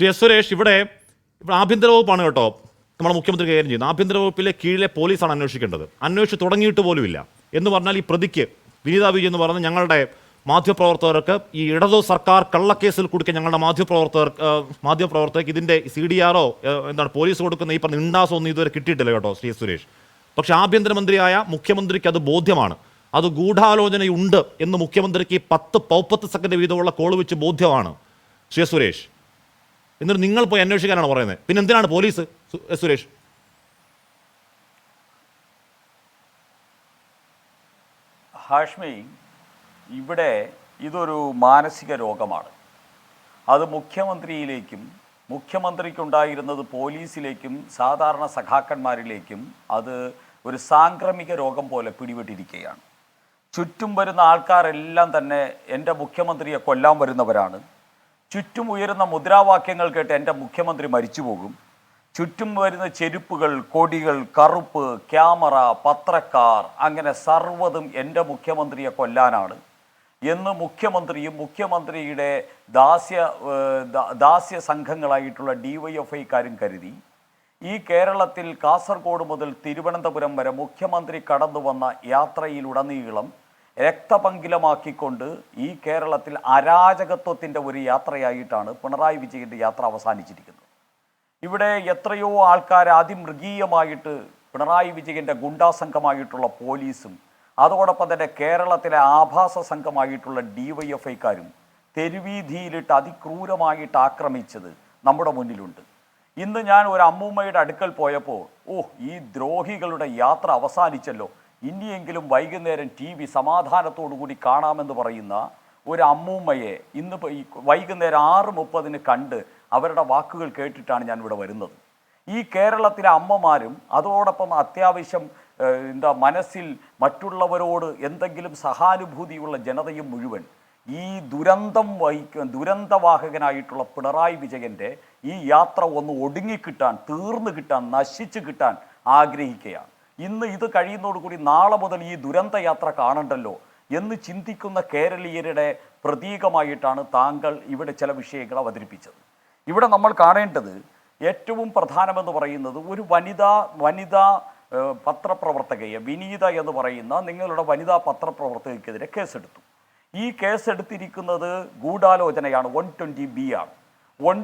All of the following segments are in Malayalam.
ശ്രീ എസ് സുരേഷ് ഇവിടെ ഇവിടെ ആഭ്യന്തര വകുപ്പാണ് കേട്ടോ. നമ്മുടെ മുഖ്യമന്ത്രി കൈകാര്യം ചെയ്യുന്നത്. ആഭ്യന്തര വകുപ്പിലെ കീഴിലെ പോലീസാണ് അന്വേഷിക്കേണ്ടത്. അന്വേഷിച്ച് തുടങ്ങിയിട്ട് പോലുമില്ല. എന്ന് പറഞ്ഞാൽ ഈ പ്രതിക്ക് വിനീത വിജയ് എന്ന് പറഞ്ഞ ഞങ്ങളുടെ മാധ്യമപ്രവർത്തകർക്ക് ഈ ഇടതു സർക്കാർ കള്ളക്കേസിൽ കുടുക്കിയ ഞങ്ങളുടെ മാധ്യമപ്രവർത്തകർ മാധ്യമപ്രവർത്തകർക്ക് ഇതിന്റെ സി ഡി ആറോ എന്താണ് പോലീസ് കൊടുക്കുന്ന ഈ പറഞ്ഞ ഇണ്ടാസോ ഒന്നും ഇതുവരെ കിട്ടിയിട്ടില്ല കേട്ടോ ശ്രീ സുരേഷ്. പക്ഷേ ആഭ്യന്തരമന്ത്രിയായ മുഖ്യമന്ത്രിക്ക് അത് ബോധ്യമാണ്. അത് ഗൂഢാലോചനയുണ്ട് എന്ന് മുഖ്യമന്ത്രിക്ക് പത്ത് പൗപ്പത്ത് സെക്കൻഡ് വീതമുള്ള കോൾ വെച്ച് ബോധ്യമാണ് ശ്രീ സുരേഷ്. എന്നിട്ട് നിങ്ങൾ പോയി അന്വേഷിക്കാനാണ് പറയുന്നത്. പിന്നെ എന്തിനാണ് പോലീസ് സുരേഷ്? ഹാഷ്മി ഇവിടെ ഇതൊരു മാനസിക രോഗമാണ്. അത് മുഖ്യമന്ത്രിയിലേക്കും മുഖ്യമന്ത്രിക്കുണ്ടായിരുന്നത് പോലീസിലേക്കും സാധാരണ സഖാക്കന്മാരിലേക്കും അത് ഒരു സാംക്രമിക രോഗം പോലെ പിടിപെട്ടിരിക്കുകയാണ്. ചുറ്റും വരുന്ന ആൾക്കാരെല്ലാം തന്നെ എന്റെ മുഖ്യമന്ത്രിയെ കൊല്ലാൻ വരുന്നവരാണ്. ചുറ്റും ഉയരുന്ന മുദ്രാവാക്യങ്ങൾ കേട്ട് എന്റെ മുഖ്യമന്ത്രി മരിച്ചു പോകും ചുറ്റും വരുന്ന ചെരുപ്പുകൾ കൊടികൾ കറുപ്പ് ക്യാമറ പത്രക്കാർ അങ്ങനെ സർവതും എന്റെ മുഖ്യമന്ത്രിയെ കൊല്ലാനാണ്. എന്ന് മുഖ്യമന്ത്രിയും മുഖ്യമന്ത്രിയുടെ ദാസ്യ ദാസ്യ സംഘങ്ങളായിട്ടുള്ള ഡി വൈ എഫ് ഐക്കാരും കരുതി. ഈ കേരളത്തിൽ കാസർഗോഡ് മുതൽ തിരുവനന്തപുരം വരെ മുഖ്യമന്ത്രി കടന്നു വന്ന യാത്രയിലുടനീളം രക്തപങ്കിലമാക്കിക്കൊണ്ട് ഈ കേരളത്തിൽ അരാജകത്വത്തിന്റെ ഒരു യാത്രയായിട്ടാണ് പിണറായി വിജയന്റെ യാത്ര അവസാനിച്ചിരിക്കുന്നത്. ഇവിടെ എത്രയോ ആൾക്കാർ അതിമൃഗീയമായിട്ട് പിണറായി വിജയന്റെ ഗുണ്ടാസംഘമായിട്ടുള്ള പോലീസും അതോടൊപ്പം തന്നെ കേരളത്തിലെ ആഭാസ സംഘമായിട്ടുള്ള ഡി വൈ എഫ് ഐക്കാരും തെരുവീതിയിലിട്ട് അതിക്രൂരമായിട്ട് ആക്രമിച്ചത് നമ്മുടെ മുന്നിലുണ്ട്. ഇന്ന് ഞാൻ ഒരു അമ്മൂമ്മയുടെ അടുക്കൽ പോയപ്പോൾ ഓ ഈ ദ്രോഹികളുടെ യാത്ര അവസാനിച്ചല്ലോ. ഇനിയെങ്കിലും വൈകുന്നേരം ടി വി സമാധാനത്തോടുകൂടി കാണാമെന്ന് പറയുന്ന ഒരു അമ്മൂമ്മയെ ഇന്ന് വൈകുന്നേരം ആറ് മുപ്പതിന് കണ്ട് അവരുടെ വാക്കുകൾ കേട്ടിട്ടാണ് ഞാൻ ഇവിടെ വരുന്നത്. ഈ കേരളത്തിലെ അമ്മമാരും അതോടൊപ്പം അത്യാവശ്യം എന്താ മനസ്സിൽ മറ്റുള്ളവരോട് എന്തെങ്കിലും സഹാനുഭൂതിയുള്ള ജനതയും മുഴുവൻ ഈ ദുരന്തം വഹിക്ക ദുരന്തവാഹകനായിട്ടുള്ള പിണറായി വിജയന്റെ ഈ യാത്ര ഒന്ന് ഒടുങ്ങിക്കിട്ടാൻ തീർന്നു കിട്ടാൻ നശിച്ചു കിട്ടാൻ ആഗ്രഹിക്കുകയാണ്. ഇന്ന് ഇത് കഴിയുന്നതോടുകൂടി നാളെ മുതൽ ഈ ദുരന്ത യാത്ര കാണണ്ടല്ലോ എന്ന് ചിന്തിക്കുന്ന കേരളീയരുടെ പ്രതീകമായിട്ടാണ് താങ്കൾ ഇവിടെ ചില വിഷയങ്ങൾ അവതരിപ്പിച്ചത്. ഇവിടെ നമ്മൾ കാണേണ്ടത് ഏറ്റവും പ്രധാനമെന്ന് പറയുന്നത് ഒരു വനിതാ വനിതാ പത്രപ്രവർത്തകയെ വിനീത എന്ന് പറയുന്ന നിങ്ങളുടെ വനിതാ പത്രപ്രവർത്തകയ്ക്കെതിരെ കേസെടുത്തു. ഈ കേസെടുത്തിരിക്കുന്നത് ഗൂഢാലോചനയാണ് വൺ ട്വന്റി ബി ആണ്. വൺ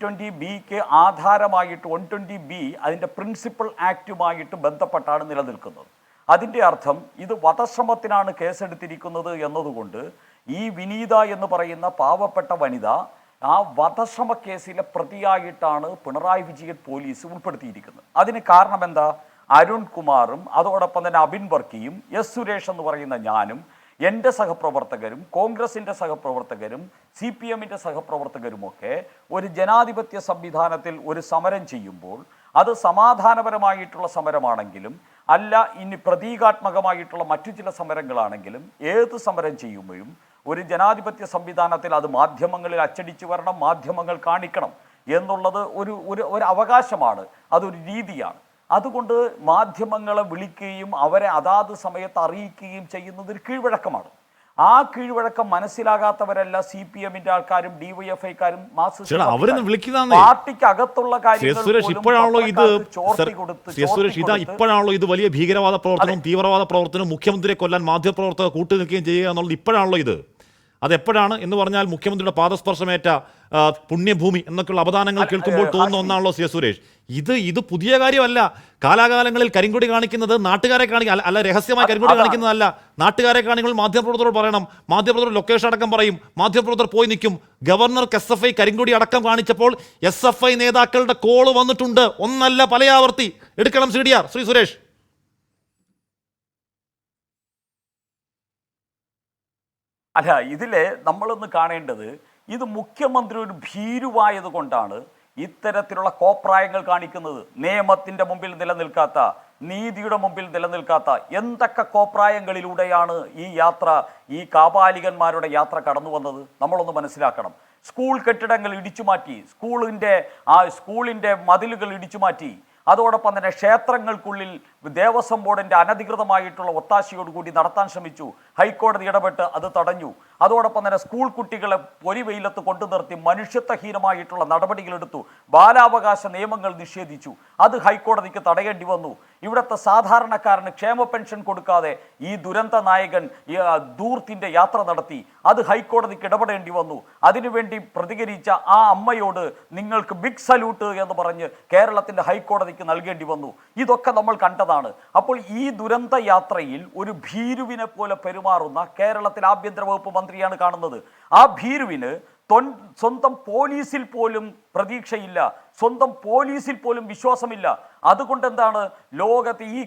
ട്വന്റി ബിക്ക് ആധാരമായിട്ട് വൺ ട്വന്റി ബി അതിന്റെ പ്രിൻസിപ്പൽ ആക്റ്റുമായിട്ട് ബന്ധപ്പെട്ടാണ് നിലനിൽക്കുന്നത്. അതിന്റെ അർത്ഥം ഇത് വധശ്രമത്തിനാണ് കേസെടുത്തിരിക്കുന്നത് എന്നതുകൊണ്ട് ഈ വിനീത എന്ന് പറയുന്ന പാവപ്പെട്ട വനിത ആ വധശ്രമ കേസിലെ പ്രതിയായിട്ടാണ് പിണറായി വിജയൻ പോലീസ് ഉൾപ്പെടുത്തിയിരിക്കുന്നത്. അതിന് കാരണം എന്താ അരുൺ കുമാറും അതോടൊപ്പം തന്നെ അബിൻ വർക്കിയും എസ് സുരേഷ് എന്ന് പറയുന്ന ഞാനും എന്റെ സഹപ്രവർത്തകരും കോൺഗ്രസിന്റെ സഹപ്രവർത്തകരും സി പി എമ്മിന്റെ സഹപ്രവർത്തകരുമൊക്കെ ഒരു ജനാധിപത്യ സംവിധാനത്തിൽ ഒരു സമരം ചെയ്യുമ്പോൾ അത് സമാധാനപരമായിട്ടുള്ള സമരമാണെങ്കിലും അല്ല ഇനി പ്രതീകാത്മകമായിട്ടുള്ള മറ്റു ചില സമരങ്ങളാണെങ്കിലും ഏത് സമരം ചെയ്യുമ്പോഴും ഒരു ജനാധിപത്യ സംവിധാനത്തിൽ അത് മാധ്യമങ്ങളിൽ അച്ചടിച്ചു വരണം മാധ്യമങ്ങൾ കാണിക്കണം എന്നുള്ളത് ഒരു ഒരു അവകാശമാണ് അതൊരു രീതിയാണ്. അതുകൊണ്ട് മാധ്യമങ്ങളെ വിളിക്കുകയും അവരെ അതാത് സമയത്ത് അറിയിക്കുകയും ചെയ്യുന്നത് ഒരു കീഴ്വഴക്കമാണ്. ആ കീഴ്വഴക്കം മനസ്സിലാകാത്തവരല്ല സി പി എമ്മിന്റെ ആൾക്കാരും ഡി വൈ എഫ് ഐക്കാരും ചേട്ടാ, പാർട്ടിക്ക് അകത്തുള്ള ഇപ്പോഴാണല്ലോ ഇത് സുരേഷ് ഇതാ ഇപ്പോഴാണല്ലോ ഇത് വലിയ ഭീകരവാദ പ്രവർത്തനം തീവ്രവാദ പ്രവർത്തനം മുഖ്യമന്ത്രിയെ കൊല്ലാൻ മാധ്യമപ്രവർത്തകർ കൂട്ടുനിൽക്കുകയും ചെയ്യുക എന്നുള്ളത് ഇപ്പോഴാണല്ലോ ഇത്. അതെപ്പോഴാണ് എന്ന് പറഞ്ഞാൽ മുഖ്യമന്ത്രിയുടെ പാദസ്പർശമേറ്റ പുണ്യഭൂമി എന്നൊക്കെയുള്ള അവദാനങ്ങൾ കേൾക്കുമ്പോൾ തോന്നുന്ന ഒന്നാണല്ലോ സി എസ് സുരേഷ്. ഇത് ഇത് പുതിയ കാര്യമല്ല. കാലാകാലങ്ങളിൽ കരിങ്കൊടി കാണിക്കുന്നത് നാട്ടുകാരെ കാണിക്കുക അല്ല- അല്ല രഹസ്യമായി കരിങ്കൊടി. കാണിക്കുന്നതല്ല. നാട്ടുകാരെ കാണിക്കുമ്പോൾ മാധ്യമപ്രവർത്തകർ പറയണം. മാധ്യമപ്രവർത്തകർ ലൊക്കേഷൻ അടക്കം പറയും. മാധ്യമപ്രവർത്തകർ പോയി നിൽക്കും. ഗവർണർക്ക് എസ് എഫ് ഐ കരിങ്കൊടി അടക്കം കാണിച്ചപ്പോൾ എസ് എഫ് ഐ നേതാക്കളുടെ കോൾ വന്നിട്ടുണ്ട്. ഒന്നല്ല പലയാവർത്തി. എടുക്കണം C D R Shri Suresh. അല്ല ഇതിലെ നമ്മളൊന്ന് കാണേണ്ടത് ഇത് മുഖ്യമന്ത്രി ഒരു ഭീരുവായത് കൊണ്ടാണ് ഇത്തരത്തിലുള്ള കോപ്രായങ്ങൾ കാണിക്കുന്നത്. നിയമത്തിന്റെ മുമ്പിൽ നിലനിൽക്കാത്ത നീതിയുടെ മുമ്പിൽ നിലനിൽക്കാത്ത എന്തൊക്കെ കോപ്രായങ്ങളിലൂടെയാണ് ഈ യാത്ര ഈ കാപാലികന്മാരുടെ യാത്ര കടന്നു വന്നത്? നമ്മളൊന്ന് മനസ്സിലാക്കണം. സ്കൂൾ കെട്ടിടങ്ങൾ ഇടിച്ചു മാറ്റി സ്കൂളിന്റെ ആ സ്കൂളിന്റെ മതിലുകൾ ഇടിച്ചു മാറ്റി അതോടൊപ്പം തന്നെ ക്ഷേത്രങ്ങൾക്കുള്ളിൽ ദേവസ്വം ബോർഡിന്റെ അനധികൃതമായിട്ടുള്ള ഒത്താശയോടുകൂടി നടത്താൻ ശ്രമിച്ചു. ഹൈക്കോടതി ഇടപെട്ട് അത് തടഞ്ഞു. അതോടൊപ്പം തന്നെ സ്കൂൾ കുട്ടികളെ പൊരി വെയിലത്ത് കൊണ്ടു നിർത്തി മനുഷ്യത്വഹീനമായിട്ടുള്ള നടപടികളെടുത്തു. ബാലാവകാശ നിയമങ്ങൾ നിഷേധിച്ചു. അത് ഹൈക്കോടതിക്ക് തടയേണ്ടി വന്നു. ഇവിടുത്തെ സാധാരണക്കാരന് ക്ഷേമ പെൻഷൻ കൊടുക്കാതെ ഈ ദുരന്ത നായകൻ ദൂർത്തിന്റെ യാത്ര നടത്തി. അത് ഹൈക്കോടതിക്ക് ഇടപെടേണ്ടി വന്നു. അതിനുവേണ്ടി പ്രതികരിച്ച ആ അമ്മയോട് നിങ്ങൾക്ക് ബിഗ് സല്യൂട്ട് എന്ന് പറഞ്ഞ് കേരളത്തിന്റെ ഹൈക്കോടതിക്ക് നൽകേണ്ടി വന്നു. ഇതൊക്കെ നമ്മൾ കണ്ടതാണ്. അപ്പോൾ ഈ ദുരന്ത യാത്രയിൽ ഒരു ഭീരുവിനെ പോലെ പെരുമാറുന്ന കേരളത്തിൽ ആഭ്യന്തര വകുപ്പ് മന്ത്രിയാണ് കാണുന്നത്. ആ ഭീരുവിന് സ്വന്തം പോലീസിൽ പോലും പ്രതീക്ഷയില്ല. സ്വന്തം പോലീസിൽ പോലും വിശ്വാസമില്ല. അതുകൊണ്ട് എന്താണ് ലോകത്ത് ഈ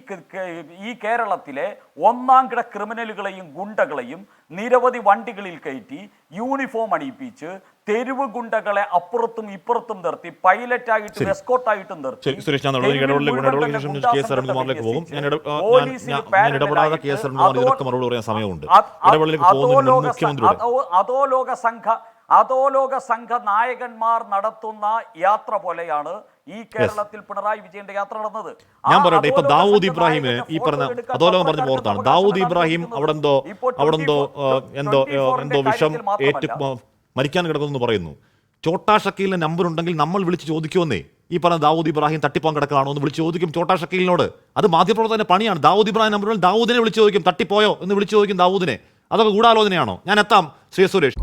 ഈ കേരളത്തിലെ ഒന്നാം കിട ക്രിമിനലുകളെയും ഗുണ്ടകളെയും നിരവധി വണ്ടികളിൽ കയറ്റി യൂണിഫോം അണിയിപ്പിച്ച് തെരുവ് ഗുണ്ടകളെ അപ്പുറത്തും ഇപ്പുറത്തും നിർത്തി പൈലറ്റായിട്ടും. എസ്കോട്ടായിട്ടും നിർത്തി. അതോ- ലോക സംഘ അധോലോക സംഘ നായകന്മാർ നടത്തുന്ന യാത്ര പോലെയാണ് ഈ കേരളത്തിൽ പിണറായി വിജയന്റെ യാത്ര നടന്നത്. ഞാൻ പറയട്ടെ ഇപ്പൊ ദാവൂദ് ഇബ്രാഹിം ഇബ്രാഹിമിന് ഈ പറഞ്ഞ അതോലോകം പറഞ്ഞ പോർത്താണ് ദാവൂദ് ഇബ്രാഹിം അവിടെ എന്തോ അവിടെ എന്തോ എന്തോ എന്തോ വിഷം ഏറ്റു മരിക്കാൻ കിടക്കുന്നു പറയുന്നു. ചോട്ടാ ഷക്കീലിന്റെ നമ്പർ ഉണ്ടെങ്കിൽ നമ്മൾ വിളിച്ച് ചോദിക്കുമെന്നേ. ഈ പറഞ്ഞ ദാവൂദ് ഇബ്രാഹിം തട്ടിപ്പാൻ കിടക്കുകയാണോ എന്ന് വിളിച്ച് ചോദിക്കും ചോട്ടാ ഷക്കീലിനോട്. അത് മാധ്യമപ്രവർത്തകന്റെ പണിയാണ്. ദാവൂദ് ഇബ്രാഹിം നമ്പറിൽ ദാവൂദിനെ വിളിച്ച് ചോദിക്കും. തട്ടിപ്പോയോ എന്ന് വിളിച്ച് ചോദിക്കും ദാവൂദിനെ. അതൊക്കെ ഗൂഢാലോചനയാണോ? ഞാൻ എത്താം. ശ്രീ സുരേഷ്.